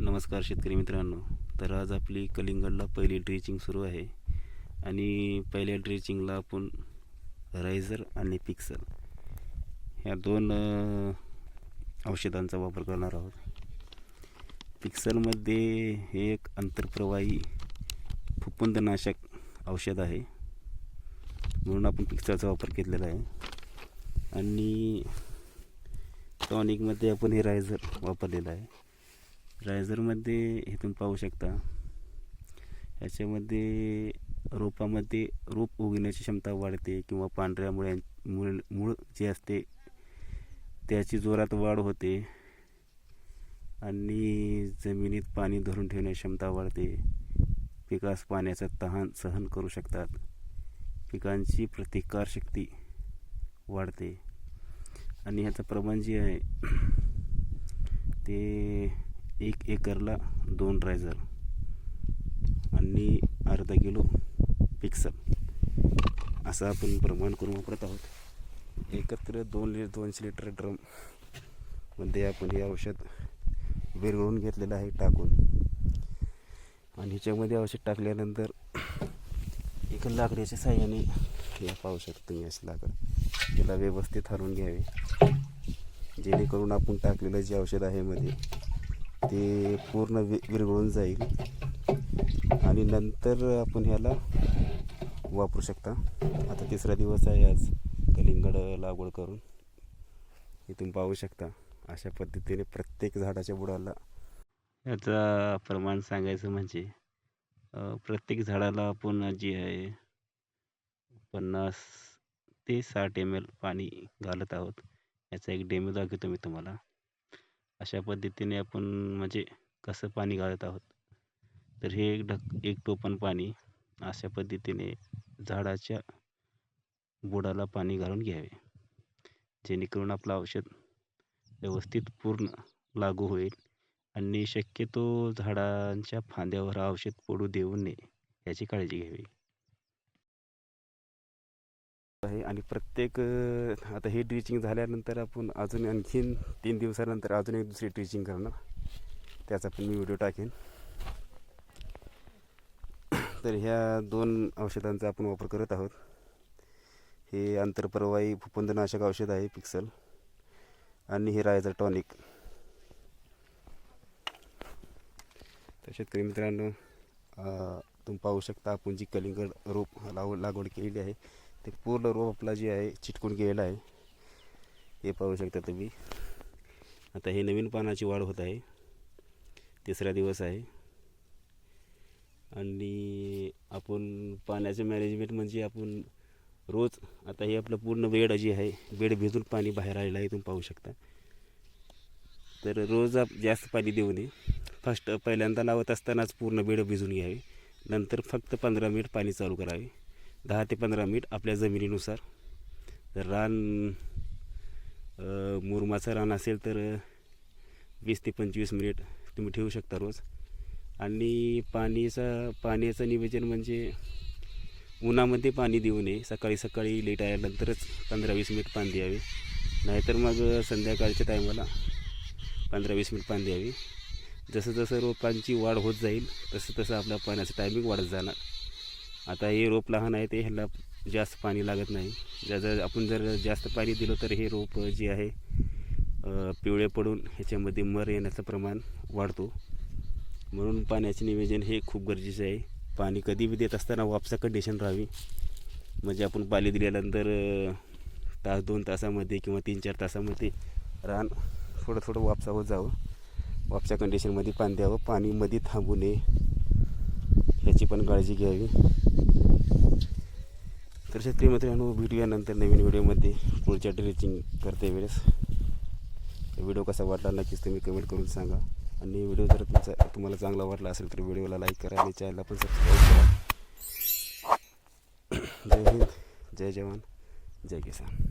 नमस्कार शेतकरी मित्रांनो. तर आज आपली कलिंगडला पहिली ड्रिचिंग सुरू आहे. आणि पहिल्या ड्रिचिंगला आपण रायझर आणि पिक्सल ह्या दोन औषधांचा वापर करणार आहोत. पिक्सलमध्ये हे एक आंतरप्रवाही फुफुंदनाशक औषध आहे. म्हणून आपण पिक्सलचा वापर केलेला आहे. आणि टॉनिकमध्ये आपण हे रायझर वापरलेलं आहे. रायझरमध्ये हे तुम्ही पाहू शकता. ह्याच्यामध्ये रोपामध्ये रोप उगवण्याची क्षमता वाढते किंवा पांढऱ्या मुळ्यां मूळ मूळ जे असते त्याची जोरात वाढ होते. आणि जमिनीत पाणी धरून ठेवण्याची क्षमता वाढते. पिकास पाण्याचा तहान सहन करू शकतात. पिकांची प्रतिकारशक्ती वाढते. आणि ह्याचं प्रमाण जे आहे ते एक एकरला दोन रायझर आणि अर्धा किलो पिक्सल असं आपण प्रमाण करून वापरत आहोत. एकत्र दोन लिटर दोनशे लिटर ड्रममध्ये आपण हे औषध विरघळून घेतलेलं आहे टाकून. आणि ह्याच्यामध्ये औषध टाकल्यानंतर एका लाकडीच्या साह्याने या पाहू शकतो तुम्ही अशी लाकड. त्याला व्यवस्थित हलवून घ्यावे. जेणेकरून आपण टाकलेलं जे औषध आहे मध्ये ते पूर्ण वि विरघळून जाईल. आणि नंतर आपण ह्याला वापरू शकता. आता तिसरा दिवस आहे आज. कलिंगड लागवड करून इथून पाहू शकता. अशा पद्धतीने प्रत्येक झाडाच्या बुडाला याचा प्रमाण सांगायचं म्हणजे प्रत्येक झाडाला आपण जे आहे पन्नास ते साठ एम एल पाणी घालत आहोत. याचा एक डेमो दाखवतो मी तुम्हाला. अशा पद्धतीने आपण म्हणजे कसं पाणी घालत आहोत. तर हे एक ढक एक टोपण पाणी अशा पद्धतीने झाडाच्या बुडाला पाणी घालून घ्यावे. जेणेकरून आपलं औषध व्यवस्थित पूर्ण लागू होईल आणि शक्यतो झाडांच्या फांद्यावर औषध पडू देऊ नये याची काळजी घ्यावी. आहे. आणि प्रत्येक आता हे ड्रिचिंग झाल्यानंतर आपण अजून आणखीन तीन दिवसानंतर अजून एक दुसरी ड्रिचिंग करणार. त्याचा पण मी व्हिडिओ टाकेन. तर ह्या दोन औषधांचा आपण वापर करत आहोत. हे आंतरप्रवाही फुपंदनाशक औषध आहे पिक्सल आणि हे रायझर टॉनिक. तर शेतकरी मित्रांनो तुम्ही पाहू शकता आपण जी कलिंगड रोप लाव लागवड केलेली आहे ते पूर्ण रोप आपला जे आहे चिटकून गेलेला आहे. हे पाहू शकता तुम्ही. आता हे नवीन पानाची वाढ होत आहे. तिसरा दिवस आहे. आणि आपण पाण्याचं मॅनेजमेंट म्हणजे आपण रोज आता हे आपलं पूर्ण बेड जी आहे बेड भिजून पाणी बाहेर आलेलं आहे तुम्ही पाहू शकता. तर रोज आप जास्त पाणी देऊ नये. फर्स्ट पहिल्यांदा लावत असतानाच पूर्ण बेड भिजून घ्यावे. नंतर फक्त पंधरा मिनिट पाणी चालू करावे. दहा ते पंधरा मिनिट आपल्या जमिनीनुसार. जर रान मुरमाचं रान असेल तर वीस ते पंचवीस मिनिट तुम्ही ठेवू शकता रोज. आणि पाणीचा पाण्याचं नियोजन म्हणजे उन्हामध्ये पाणी देऊ नये. सकाळी सकाळी लेट आल्यानंतरच पंधरा वीस मिनिट पाणी द्यावे. नाहीतर मग संध्याकाळच्या टायमाला पंधरा वीस मिनिट पाणी द्यावे. जसं जसं रोपांची वाढ होत जाईल तसं तसं आपल्या पाण्याचं टायमिंग वाढत जाणार. आता हे रोप लहान आहे ते ह्याला जास्त पाणी लागत नाही. ज्याचं जर आपण जर जास्त पाणी दिलं तर हे रोप जे आहे पिवळे पडून ह्याच्यामध्ये मर येण्याचं प्रमाण वाढतो. म्हणून पाण्याचे नियोजन हे खूप गरजेचं आहे. पाणी कधी बी देत असताना वापसा कंडिशन राहावी. म्हणजे आपण पाणी दिल्यानंतर तास दोन तासामध्ये किंवा तीन चार तासामध्ये रान थोडं थोडं वापसा होत जावं. वापसा कंडिशनमध्ये पाणी द्यावं. पाणी मध्ये थांबू नये. ह्याची पण काळजी घ्यावी. तर शेतकरी मित्रांनो भेटूयानंतर नवीन व्हिडिओमध्ये. पुढच्या ड्रेचिंग करते वेळेस. व्हिडिओ कसा वाटला नक्कीच तुम्ही कमेंट करून सांगा. आणि व्हिडिओ जर तुमचा तुम्हाला चांगला वाटला असेल तर व्हिडिओला लाईक करा आणि चॅनलला पण सबस्क्राईब करा. जय हिंद जय जवान जय किसान.